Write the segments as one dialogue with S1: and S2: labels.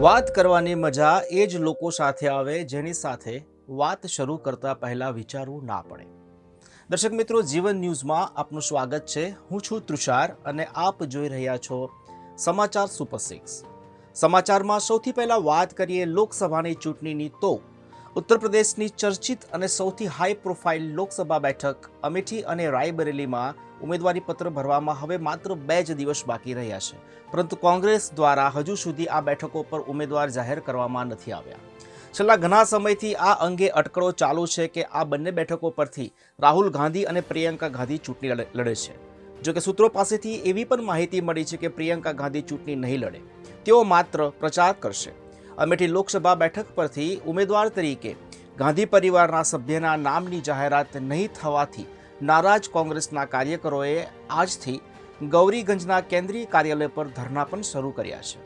S1: વાત કરવાની મજા એ જ લોકો સાથે આવે જેની સાથે વાત શરૂ કરતા પહેલા વિચારવું ના પડે. દર્શક મિત્રો, જીવન ન્યૂઝમાં આપનું સ્વાગત છે. હું છું તુષાર અને આપ જોઈ રહ્યા છો સમાચાર સુપર સિક્સ. સમાચારમાં સૌથી પહેલા વાત કરીએ લોકસભાની ચૂંટણીની તો ઉત્તર પ્રદેશની ચર્ચિત અને સૌથી હાઈ પ્રોફાઇલ લોકસભા બેઠક અમેઠી અને રાયબરેલીમાં ઉમેદવારી પત્ર ભરવામાં હવે માત્ર બે જ દિવસ બાકી રહ્યા છે. પરંતુ કોંગ્રેસ દ્વારા હજુ સુધી આ બેઠકો પર ઉમેદવાર જાહેર કરવામાં નથી આવ્યા. છેલ્લા ઘણા સમયથી આ અંગે અટકળો ચાલુ છે કે આ બંને બેઠકો પરથી રાહુલ ગાંધી અને પ્રિયંકા ગાંધી ચૂંટણી લડે છે. જો કે સૂત્રો પાસેથી એવી પણ માહિતી મળી છે કે પ્રિયંકા ગાંધી ચૂંટણી નહીં લડે. તેઓ માત્ર પ્રચાર કરશે. અમેઠી લોકસભા બેઠક પરથી ઉમેદવાર તરીકે ગાંધી પરિવારના સભ્યના નામની જાહેરાત નહીં થવાથી નારાજ કોંગ્રેસના કાર્યકરોએ આજથી ગૌરીગંજના કેન્દ્રીય કાર્યાલય પર ધરણા પણ શરૂ કર્યા છે.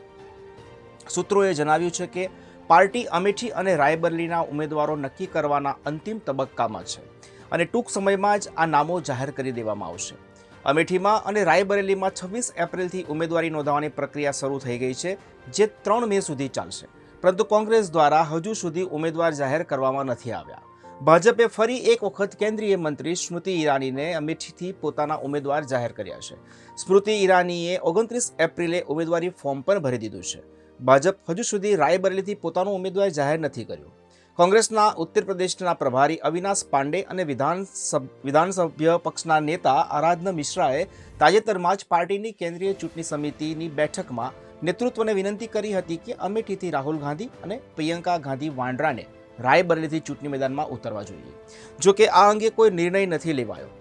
S1: સૂત્રોએ જણાવ્યું છે કે પાર્ટી અમેઠી અને રાયબરેલીના ઉમેદવારો નક્કી કરવાના અંતિમ તબક્કામાં છે અને ટૂંક સમયમાં જ આ નામો જાહેર કરી દેવામાં આવશે. અમેઠીમાં અને રાયબરેલીમાં છવ્વીસ એપ્રિલથી ઉમેદવારી નોંધાવવાની પ્રક્રિયા શરૂ થઈ ગઈ છે, જે ત્રણ મે સુધી ચાલશે. પરંતુ કોંગ્રેસ દ્વારા હજુ સુધી ઉમેદવાર જાહેર કરવામાં નથી આવ્યા. ભાજપે ફરી એક વખત કેન્દ્રીય મંત્રી સ્મૃતિ ઈરાનીને અમેઠીથી પોતાના ઉમેદવાર જાહેર કર્યા છે. સ્મૃતિ ઈરાનીએ ઓગણત્રીસ એપ્રિલે ઉમેદવારી ફોર્મ પણ ભરી દીધું છે. ભાજપ હજુ સુધી રાયબરેલીથી પોતાનો ઉમેદવાર જાહેર નથી કર્યો. કોંગ્રેસના ઉત્તર પ્રદેશના પ્રભારી અવિનાશ પાંડે અને વિધાનસભ વિધાનસભ્ય પક્ષના નેતા આરાધના મિશ્રાએ તાજેતરમાં જ પાર્ટીની કેન્દ્રીય ચૂંટણી સમિતિની બેઠકમાં નેતૃત્વને વિનંતી કરી હતી કે અમેઠીથી રાહુલ ગાંધી અને પ્રિયંકા ગાંધી વાંડરાને રાયબરેલીથી ચૂંટણી મેદાનમાં ઉતરવા જોઈએ. જો કે આ અંગે કોઈ નિર્ણય નથી લેવાયો.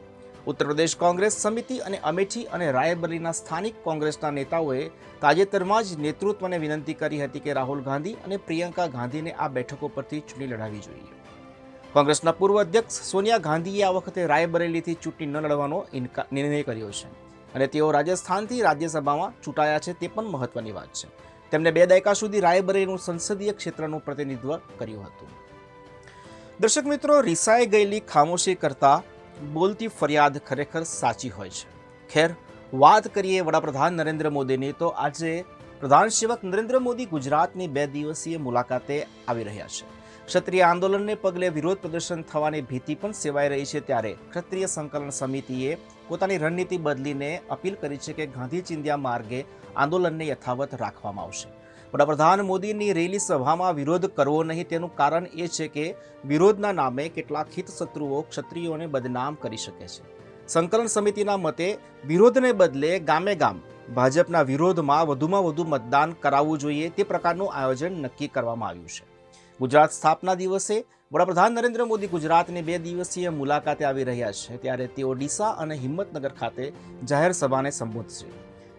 S1: ઉત્તર પ્રદેશ કોંગ્રેસ સમિતિ અને અમેઠી અને રાયબરેલીના સ્થાનિક કોંગ્રેસના નેતાઓએ તાજેતરમાં જ નેતૃત્વને વિનંતી કરી હતી કે રાહુલ ગાંધી અને પ્રિયંકા ગાંધીને આ બેઠકો પરથી ચૂંટણી લડાવી જોઈએ. કોંગ્રેસના પૂર્વ અધ્યક્ષ સોનિયા ગાંધીએ આ વખતે રાયબરેલીથી ચૂંટણી ન લડવાનો નિર્ણય કર્યો છે. અને તેઓ રાજસ્થાનથી રાજ્યસભામાં ચૂંટાયા છે, તે પણ મહત્વની વાત છે. તેમણે બે દાયકા સુધી રાયબરેલીનું સંસદીય ક્ષેત્રનું પ્રતિનિધિત્વ કર્યું હતું. દર્શક મિત્રો રિસાઈ ગયેલી ખામોશી કરતા બોલતી ફરિયાદ ખરેખર સાચી હોય છે. ખેર, વાત કરીએ વડાપ્રધાન નરેન્દ્ર મોદીની, તો આજે પ્રધાન સેવક નરેન્દ્ર મોદી ગુજરાતની બે દિવસીય મુલાકાતે આવી રહ્યા છે. ક્ષત્રિય આંદોલનને પગલે વિરોધ પ્રદર્શન થવાની ભીતિ પણ સેવાઈ રહી છે, ત્યારે ક્ષત્રિય સંકલન સમિતિએ પોતાની રણનીતિ બદલીને અપીલ કરી છે કે ગાંધી ચિંધ્યા માર્ગે આંદોલનને યથાવત રાખવામાં આવશે. વડાપ્રધાન મોદીની રેલી સભામાં વિરોધ કરવો નહીં તેનું કારણ એ છે કે વિરોધના નામે કેટલાક હિતશત્રુઓ ક્ષત્રિયોને બદનામ કરી શકે છે. સંકલન સમિતિના મતે વિરોધને બદલે ગામે ગામ ભાજપના વિરોધમાં વધુમાં વધુ મતદાન કરાવવું જોઈએ તે પ્રકારનું આયોજન નક્કી કરવામાં આવ્યું છે. ગુજરાત સ્થાપના દિવસે વડાપ્રધાન નરેન્દ્ર મોદી ગુજરાતની બે દિવસીય મુલાકાતે આવી રહ્યા છે, ત્યારે તેઓ ડીસા અને હિંમતનગર ખાતે જાહેર સભાને સંબોધશે.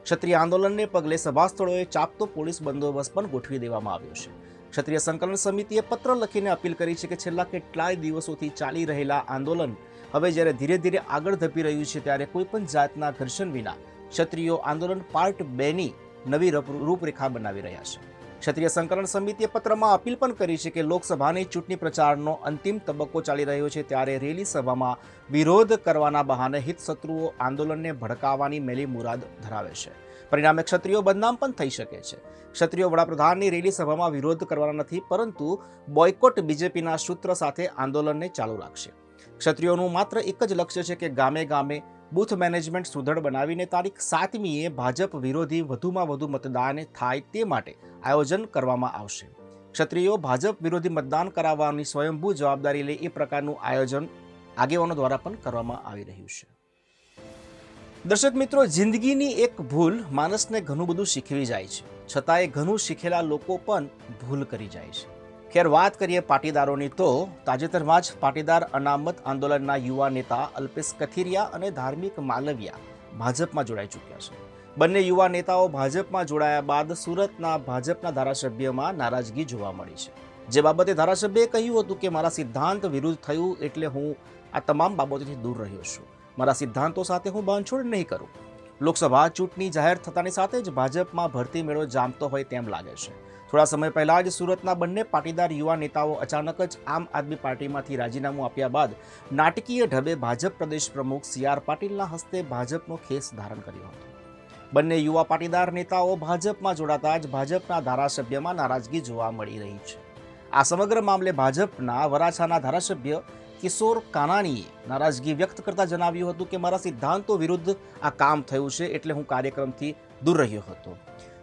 S1: ક્ષત્રિય આંદોલનને પગલે સભા સ્થળોએ ચાપતો પોલીસ બંદોબસ્ત પણ ગોઠવી દેવામાં આવ્યો છે. ક્ષત્રિય સંકલન સમિતિએ પત્ર લખીને અપીલ કરી છે કે છેલ્લા કેટલાય દિવસોથી ચાલી રહેલા આંદોલન હવે જ્યારે ધીરે ધીરે આગળ ધપી રહ્યું છે, ત્યારે કોઈપણ જાતના ઘર્ષણ વિના ક્ષત્રિયો આંદોલન પાર્ટ બેની નવી રપ- રૂપરેખા બનાવી રહ્યા છે. ક્ષત્રિય સંકલન સમિતિએ પત્રમાં અપીલ પણ કરી છે કે લોકસભાની ચૂંટણી પ્રચારનો અંતિમ તબક્કો ચાલી રહ્યો છે ત્યારે રેલી સભામાં વિરોધ કરવાના બહાને હિતશત્રુઓ આંદોલનને ભડકાવવાની મેલી મુરાદ ધરાવે છે. પરિણામે ક્ષત્રિયો બદનામ પણ થઈ શકે છે. ક્ષત્રિયો વડાપ્રધાનની રેલી સભામાં વિરોધ કરવાના નથી, પરંતુ બોયકોટ બીજેપીના સૂત્ર સાથે આંદોલનને ચાલુ રાખશે. ક્ષત્રિયોનું માત્ર એક જ લક્ષ્ય છે કે ગામે ગામે બૂથ મેનેજમેન્ટ સુદૃઢ બનાવીને તારીખ સાતમીએ ભાજપ વિરોધી વધુમાં વધુ મતદાન થાય તે માટે આયોજન કરવામાં આવશે. ક્ષત્રિયો ભાજપ વિરોધી મતદાન કરાવવાની સ્વયંભૂ જવાબદારી લે એ પ્રકારનું આયોજન આગેવાનો દ્વારા પણ કરવામાં આવી રહ્યું છે. દર્શક મિત્રો, જિંદગીની એક ભૂલ માણસને ઘણું બધું શીખવી જાય છે. છતાંય ઘણું શીખેલા લોકો પણ ભૂલ કરી જાય છે. ખેર વાત કરીએ પાટીદારોની તો તાજેતરમાં જ પાટીદાર અનામત આંદોલનના યુવા નેતા અલ્પેશ કથિરિયા અને ધાર્મિક માલવિયા ભાજપમાં જોડાઈ ચૂક્યા છે. બંને યુવા નેતાઓ ભાજપમાં જોડાયા બાદ સુરતના ભાજપના ધારાસભ્યમાં નારાજગી જોવા મળી છે. જે બાબતે ધારાસભ્યએ કહ્યું હતું કે, મારા સિદ્ધાંત વિરુદ્ધ થયું એટલે હું આ તમામ બાબતોથી દૂર રહ્યો છું. મારા સિદ્ધાંતો સાથે હું બાંધછોડ નહીં કરું. લોકસભા ચૂંટણી જાહેર થતાની સાથે જ ભાજપમાં ભરતી મેળો જામતો હોય તેમ લાગે છે. થોડા સમય પહેલા જ સુરતના બંને પાટીદાર યુવા નેતાઓ અચાનક જ આમ આદમી પાર્ટીમાંથી રાજીનામું આપ્યા બાદ નાટકીય ઢબે ભાજપ પ્રદેશ પ્રમુખ સી આર પાટીલના હસ્તે ભાજપનો ખેસ ધારણ કર્યો હતો. બંને યુવા પાટીદાર નેતાઓ ભાજપમાં જોડાતા જ ભાજપના ધારાસભ્યમાં નારાજગી જોવા મળી રહી છે. આ સમગ્ર મામલે ભાજપના વરાછાના ધારાસભ્ય કિશોર કાનાણીએ નારાજગી વ્યક્ત કરતા જણાવ્યું હતું કે, મારા સિદ્ધાંતો વિરુદ્ધ આ કામ થયું છે એટલે હું કાર્યક્રમથી દૂર રહ્યો હતો.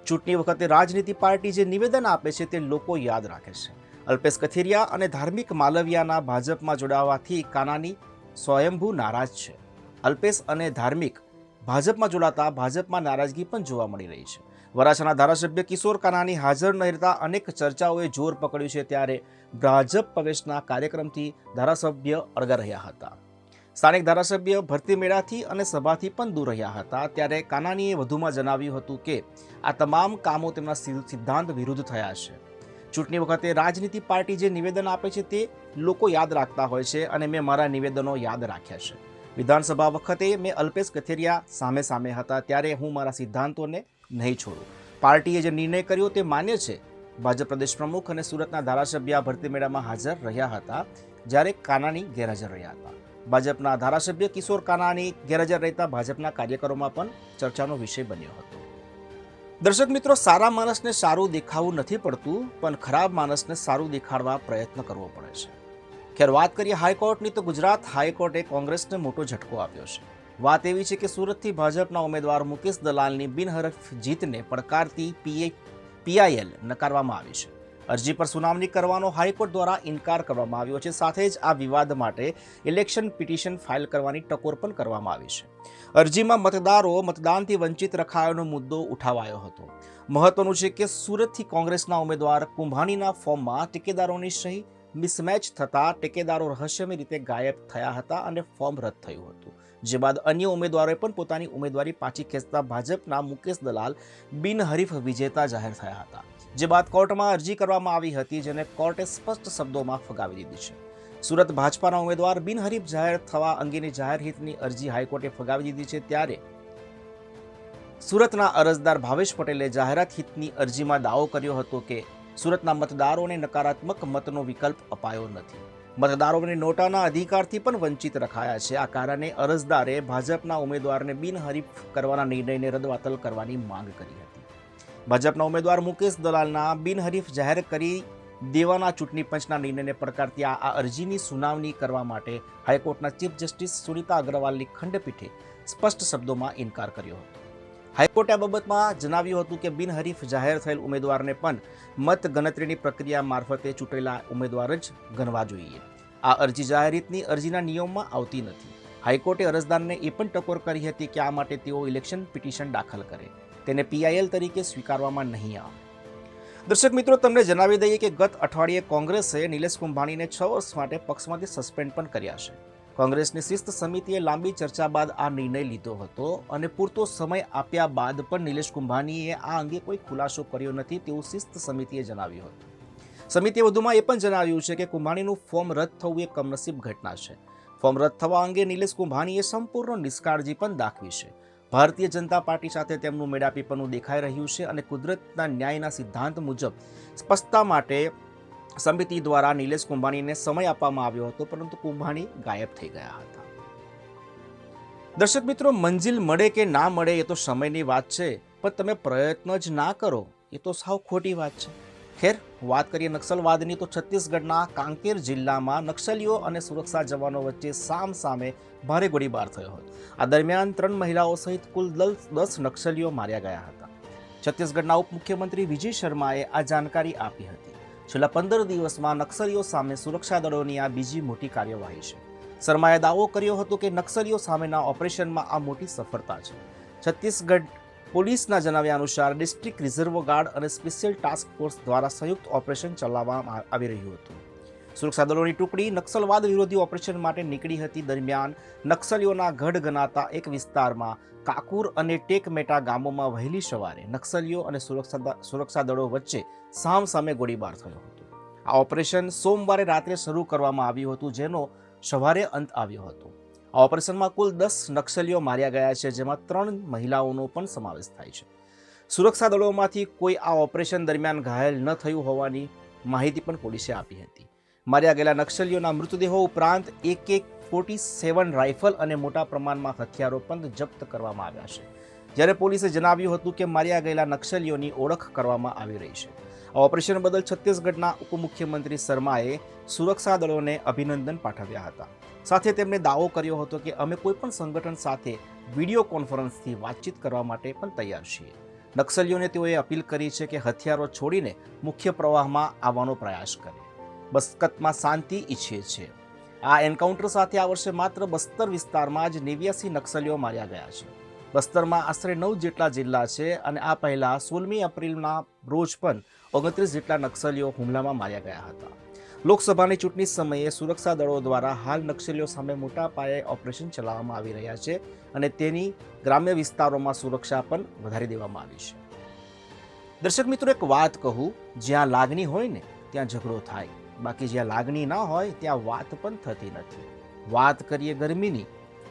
S1: ચૂંટણી વખતે રાજનીતિ પાર્ટી જે નિવેદન આપે છે તે લોકો યાદ રાખે છે. અલ્પેશ કથિરિયા અને ધાર્મિક માલવિયાના ભાજપમાં જોડાવાથી કાનાની સ્વયંભૂ નારાજ છે. અલ્પેશ અને ધાર્મિક ભાજપમાં જોડાતા ભાજપમાં નારાજગી પણ જોવા મળી રહી છે. વરાછાના ધારાસભ્ય કિશોર કાનાની હાજર ન રહેતા અનેક ચર્ચાઓએ જોર પકડ્યું છે ત્યારે ભાજપ પ્રવેશના કાર્યક્રમથી ધારાસભ્ય અળગા રહ્યા હતા. સ્થાનિક ધારાસભ્ય ભરતી મેળાથી અને સભાથી પણ દૂર રહ્યા હતા. ત્યારે કાનાનીએ વધુમાં જણાવ્યું હતું કે, આ તમામ કામો તેમના સિદ્ધાંત વિરુદ્ધ થયા છે. ચૂંટણી વખતે રાજનીતિ પાર્ટી જે નિવેદન આપે છે તે લોકો યાદ રાખતા હોય છે અને મેં મારા નિવેદનો યાદ રાખ્યા છે. વિધાનસભા વખતે મેં અલ્પેશ કથેરિયા સામે સામે હતા ત્યારે હું મારા સિદ્ધાંતોને નહીં છોડું. પાર્ટીએ જે નિર્ણય કર્યો તે માન્ય છે. ભાજપ પ્રદેશ પ્રમુખ અને સુરતના ધારાસભ્ય ભરતી મેળામાં હાજર રહ્યા હતા જ્યારે કાનાની ગેરહાજર રહ્યા હતા. ભાજપના ધારાસભ્ય કિશોર કાનાની ગેરહાજર રહેતા ભાજપના કાર્યકરોમાં પણ ચર્ચાનો વિષય બન્યો હતો. દર્શક મિત્રો, સારા માણસને સારું દેખાવું નથી પડતું, પણ ખરાબ માણસને સારું દેખાડવા પ્રયત્ન કરવો પડે છે. ખેર વાત કરીએ હાઈકોર્ટની તો ગુજરાત હાઈકોર્ટે કોંગ્રેસને મોટો ઝટકો આપ્યો છે. વાત એવી છે કે સુરતથી ભાજપના ઉમેદવાર મુકેશ દલાલની બિનહરફ જીતને પડકારતી પીએ, પીઆઈએલ નકારવામાં આવી છે. અરજી પર સુનાવણી કરવાનો હાઈકોર્ટ દ્વારા ઇનકાર કરવામાં આવ્યો છે. સાથે જ આ વિવાદ માટે ઇલેક્શન પિટિશન ફાઇલ કરવાની ટકોર પણ કરવામાં આવી છે. અરજીમાં મતદારો મતદાનથી વંચિત રખાયાનો મુદ્દો ઉઠાવાયો હતો. મહત્વનું છે કે સુરતથી કોંગ્રેસના ઉમેદવાર કુંભાણીના ફોર્મમાં ટેકેદારોની સહી મિસમેચ થતાં ટેકેદારો રહસ્યમય રીતે ગાયબ થયા હતા અને ફોર્મ રદ થયું હતું. જે બાદ અન્ય ઉમેદવારોએ પણ પોતાની ઉમેદવારી પાછી ખેંચતા ભાજપના મુકેશ દલાલ બિનહરીફ વિજેતા જાહેર થયા હતા. જે બાદ કોર્ટમાં અરજી કરવામાં આવી હતી જેને કોર્ટે સ્પષ્ટ શબ્દોમાં ફગાવી દીધી છે. સુરત ભાજપાના ઉમેદવાર બિનહરીફ જાહેર થવા અંગેની જાહેર હિતની અરજી હાઈકોર્ટે ફગાવી દીધી છે ત્યારે સુરતના અરજદાર ભાવેશ પટેલે જાહેરાત હિતની અરજીમાં દાવો કર્યો હતો કે સુરતના મતદારોને નકારાત્મક મતનો વિકલ્પ અપાયો નથી. મતદારોને નોટાના અધિકારથી પણ વંચિત રખાયા છે. આ કારણે અરજદારે ભાજપના ઉમેદવારને બિનહરીફ કરવાના નિર્ણયને રદવાતલ કરવાની માંગ કરી હતી. ભાજપના ઉમેદવાર મુકેશ દલાલના બિનહરીફ જાહેર કરી દેવાના ચૂંટણી પંચના નિર્ણયને પડકારતી આ અરજીની સુનાવણી કરવા માટે હાઈકોર્ટના ચીફ જસ્ટિસ સુનીતા અગ્રવાલની ખંડપીઠે સ્પષ્ટ શબ્દોમાં ઇનકાર કર્યો હતો. હાઈકોર્ટે આ બાબતમાં જણાવ્યું હતું કે બિનહરીફ જાહેર થયેલ ઉમેદવારને પણ મત ગણતરીની પ્રક્રિયા મારફતે ચૂંટેલા ઉમેદવાર જ ગણવા જોઈએ. આ અરજી જાહેર હિતની અરજીના નિયમમાં આવતી નથી. હાઈકોર્ટે અરજદારને એ પણ ટકોર કરી હતી કે આ માટે તેઓ ઇલેક્શન પિટિશન દાખલ કરે. તેને પીઆઈએલ તરીકે સ્વીકારવામાં નહીં આવે. દર્શક મિત્રો, તમને જણાવી દઈએ કે ગત અઠવાડિયે કોંગ્રેસે નિલેશ કુંભાણીને છ વર્ષ માટે પક્ષમાંથી સસ્પેન્ડ પણ કર્યા છે. કોંગ્રેસની શિસ્ત સમિતિએ લાંબી ચર્ચા બાદ આ નિર્ણય લીધો હતો અને પૂરતો સમય આપ્યા બાદ પણ નિલેશ કુંભાણીએ આ અંગે કોઈ ખુલાસો કર્યો નથી તેવું શિસ્ત સમિતિએ જણાવ્યું હતું. સમિતિએ વધુમાં એ પણ જણાવ્યું છે કે કુંભાણીનું ફોર્મ રદ થવું એ કમનસીબ ઘટના છે. ફોર્મ રદ થવા અંગે નિલેશ કુંભાણીએ સંપૂર્ણ નિષ્કાળજી પણ દાખવી છે. ભારતીય જનતા પાર્ટી સાથે તેમનું મેળાપીપણું દેખાઈ રહ્યું છે અને કુદરતના ન્યાયના સિદ્ધાંત મુજબ સ્પષ્ટતા માટે સમિતિ દ્વારા નિલેશ કુંભાણીને સમય આપવામાં આવ્યો હતો, પરંતુ કુંભાણી ગાયબ થઈ ગયા હતા. દર્શક મિત્રો, મંજિલ મળે કે ના મળે એ તો સમયની વાત છે, પણ તમે પ્રયત્ન જ ના કરો, એ તો સાવ ખોટી વાત છે. ખેર, વાત કરીએ નક્સલવાદની, તો છત્તીસગઢના કાંકેર જિલ્લામાં નક્સલીઓ અને સુરક્ષા જવાનો વચ્ચે સામ સામે ભારે ગોળીબાર થયો હતો. આ દરમિયાન ત્રણ મહિલાઓ સહિત કુલ દસ નક્સલીઓ માર્યા ગયા હતા. છત્તીસગઢના ઉપમુખ્યમંત્રી વિજય શર્માએ આ જાણકારી આપી હતી. છેલ્લા પંદર દિવસમાં નક્સલીઓ સામે સુરક્ષા દળોની આ બીજી મોટી કાર્યવાહી છે. શર્માએ દાવો કર્યો હતો કે નક્સલીઓ સામેના ઓપરેશનમાં આ મોટી સફળતા છે. છત્તીસગઢ પોલીસના જણાવ્યા અનુસાર ડિસ્ટ્રિક્ટ રિઝર્વ ગાર્ડ અને સ્પેશિયલ ટાસ્ક ફોર્સ દ્વારા સંયુક્ત ઓપરેશન ચલાવવામાં આવી રહ્યું હતું. સુરક્ષા દળોની ટુકડી નક્સલવાદ વિરોધી ઓપરેશન માટે નીકળી હતી દરમિયાન નક્સલીઓના ગઢ ગણાતા એક વિસ્તારમાં કાકુર અને ટેકમેટા ગામોમાં વહેલી સવારે નક્સલીઓ અને સુરક્ષા સુરક્ષા દળો વચ્ચે સામ સામે ગોળીબાર થયો હતો. આ ઓપરેશન સોમવારે રાત્રે શરૂ કરવામાં આવ્યું હતું, જેનો સવારે અંત આવ્યો હતો. આ ઓપરેશનમાં કુલ દસ નક્સલીઓ માર્યા ગયા છે, જેમાં ત્રણ મહિલાઓનો પણ સમાવેશ થાય છે. સુરક્ષા દળોમાંથી કોઈ આ ઓપરેશન દરમિયાન ઘાયલ ન થયું હોવાની માહિતી પણ પોલીસે આપી હતી. માર્યા ગયેલા નક્સલીઓના મૃતદેહો ઉપરાંત એક એક ફોર્ટી સેવન રાઇફલ અને મોટા પ્રમાણમાં હથિયારો પણ જપ્ત કરવામાં આવ્યા છે. જ્યારે પોલીસે જણાવ્યું હતું કે માર્યા ગયેલા નક્સલીઓની ઓળખ કરવામાં આવી રહી છે. આ ઓપરેશન બદલ છત્તીસગઢના ઉપમુખ્યમંત્રી શર્માએ સુરક્ષા દળોને અભિનંદન પાઠવ્યા હતા. સાથે તેમણે દાવો કર્યો હતો કે અમે કોઈપણ સંગઠન સાથે વીડિયો કોન્ફરન્સથી વાતચીત કરવા માટે પણ તૈયાર છીએ. નક્સલીઓને તેઓએ અપીલ કરી છે કે હથિયારો છોડીને મુખ્ય પ્રવાહમાં આવવાનો પ્રયાસ કરે. બસ્કતમાં શાંતિ ઈચ્છીએ છીએ આ એન્કાઉન્ટર સાથે આ વર્ષે માત્ર બસ્તર વિસ્તારમાં જ નેવ્યાસી નક્સલીઓ માર્યા ગયા છે. બસ્તરમાં આશરે નવ જેટલા જિલ્લા છે અને આ પહેલાં સોળમી એપ્રિલના રોજ પણ ઓગણત્રીસ જેટલા નક્સલીઓ હુમલામાં માર્યા ગયા હતા. લોકસભાની ચૂંટણી સમયે સુરક્ષા દળો દ્વારા હાલ નક્સલીઓ સામે મોટા પાયે ઓપરેશન ચલાવવામાં આવી રહ્યા છે અને તેની ગ્રામ્ય વિસ્તારોમાં સુરક્ષા પણ વધારી દેવામાં આવી છે. દર્શક મિત્રો, એક વાત કહું, જ્યાં લાગણી હોય ને, ત્યાં ઝઘડો થાય. બાકી જ્યાં લાગણી ના હોય, ત્યાં વાત પણ થતી નથી. વાત કરીએ ગરમીની,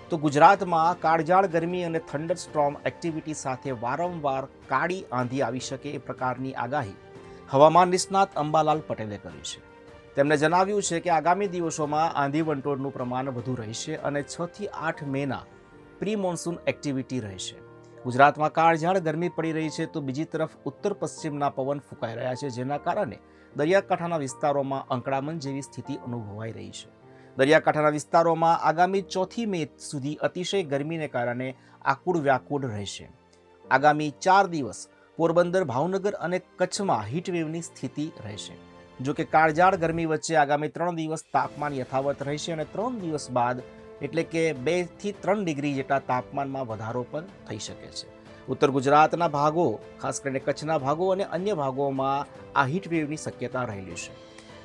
S1: તો ગુજરાતમાં કાળજાળ ગરમી અને થંડર સ્ટ્રોમ એક્ટિવિટી સાથે વારંવાર કાળી આંધી આવી શકે એ પ્રકારની આગાહી હવામાન નિષ્ણાત અંબાલાલ પટેલે કરી છે. તેમણે જણાવ્યું છે કે આગામી દિવસોમાં આંધી વંટોળનું પ્રમાણ વધુ રહેશે અને છ થી આઠ મેના પ્રી મોન્સૂન એક્ટિવિટી રહેશે. ગુજરાતમાં કાળઝાળ ગરમી પડી રહી છે તો બીજી તરફ ઉત્તર પશ્ચિમના પવન ફૂંકાઈ રહ્યા છે, જેના કારણે દરિયાકાંઠાના વિસ્તારોમાં અંકડામણ જેવી સ્થિતિ અનુભવાઈ રહી છે. દરિયાકાંઠાના વિસ્તારોમાં આગામી ચોથી મે સુધી અતિશય ગરમીને કારણે આકુળ વ્યાકુળ રહેશે. આગામી ચાર દિવસ પોરબંદર, ભાવનગર અને કચ્છમાં હીટવેવની સ્થિતિ રહેશે. જો કે કાળજાળ ગરમી વચ્ચે આગામી ત્રણ દિવસ તાપમાન યથાવત રહેશે અને ત્રણ દિવસ બાદ એટલે કે બેથી ત્રણ ડિગ્રી જેટલા તાપમાનમાં વધારો પણ થઈ શકે છે. ઉત્તર ગુજરાતના ભાગો, ખાસ કરીને કચ્છના ભાગો અને અન્ય ભાગોમાં આ હીટવેવની શક્યતા રહેલી છે.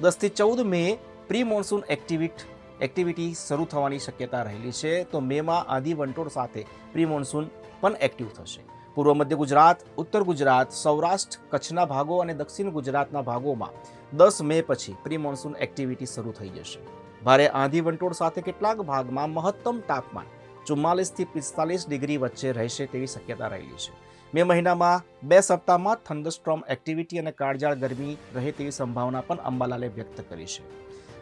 S1: દસથી ચૌદ May pre monsoon activity activity શરૂ થવાની શક્યતા રહેલી છે. તો મેમાં આંધી વંટોળ સાથે પ્રી મોન્સૂન પણ એક્ટિવ થશે. પૂર્વ મધ્ય ગુજરાત, ઉત્તર ગુજરાત, સૌરાષ્ટ્ર, કચ્છના ભાગો અને દક્ષિણ ગુજરાતના ભાગોમાં દસ મે પછી પ્રી મોન્સૂન એક્ટિવિટી શરૂ થઈ જશે. ભારે આંધી વંટોળ સાથે કેટલાક ભાગમાં મહત્તમ તાપમાન ચુમ્માલીસથી પિસ્તાલીસ ડિગ્રી વચ્ચે રહેશે તેવી શક્યતા રહેલી છે. મે મહિનામાં બે સપ્તાહમાં થંડરસ્ટ્રોમ એક્ટિવિટી અને કાળજાળ ગરમી રહે તેવી સંભાવના પણ અંબાલાલે વ્યક્ત કરી છે.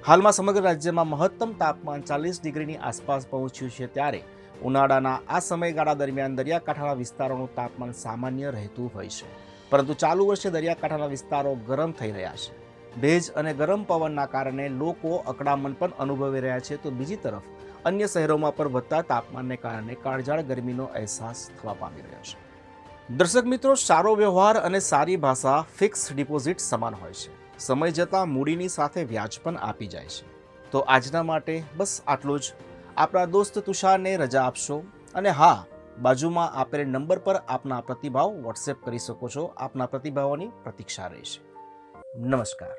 S1: હાલમાં સમગ્ર રાજ્યમાં મહત્તમ તાપમાન ચાલીસ ડિગ્રીની આસપાસ પહોંચ્યું છે ત્યારે ઉનાળાના આ સમયગાળા દરમિયાન દરિયાકાંઠાના વિસ્તારોનું તાપમાન સામાન્ય રહેતું હોય છે. પરંતુ ચાલુ વર્ષે દરિયાકાંઠાના વિસ્તારો ગરમ થઈ રહ્યા છે. ભેજ અને ગરમ પવનના કારણે લોકો અકળામણ પણ અનુભવી રહ્યા છે. તો બીજી તરફ અન્ય શહેરોમાં પણ વધતા તાપમાનને કારણે કાળજાળ ગરમીનો અહેસાસ થવા પામી રહ્યો છે. દર્શક મિત્રો, સારો વ્યવહાર અને સારી ભાષા ફિક્સ ડિપોઝિટ સમાન હોય છે. સમય જતાં મૂડીની સાથે વ્યાજ પણ આપી જાય છે. તો આજના માટે બસ આટલું જ. આપણા દોસ્ત તુષારને રજા આપશો અને હા, બાજુમાં આપેલ નંબર પર આપના પ્રતિભાવ વોટ્સએપ કરી શકો છો. આપના પ્રતિભાવોની પ્રતીક્ષા રહેશે. નમસ્કાર.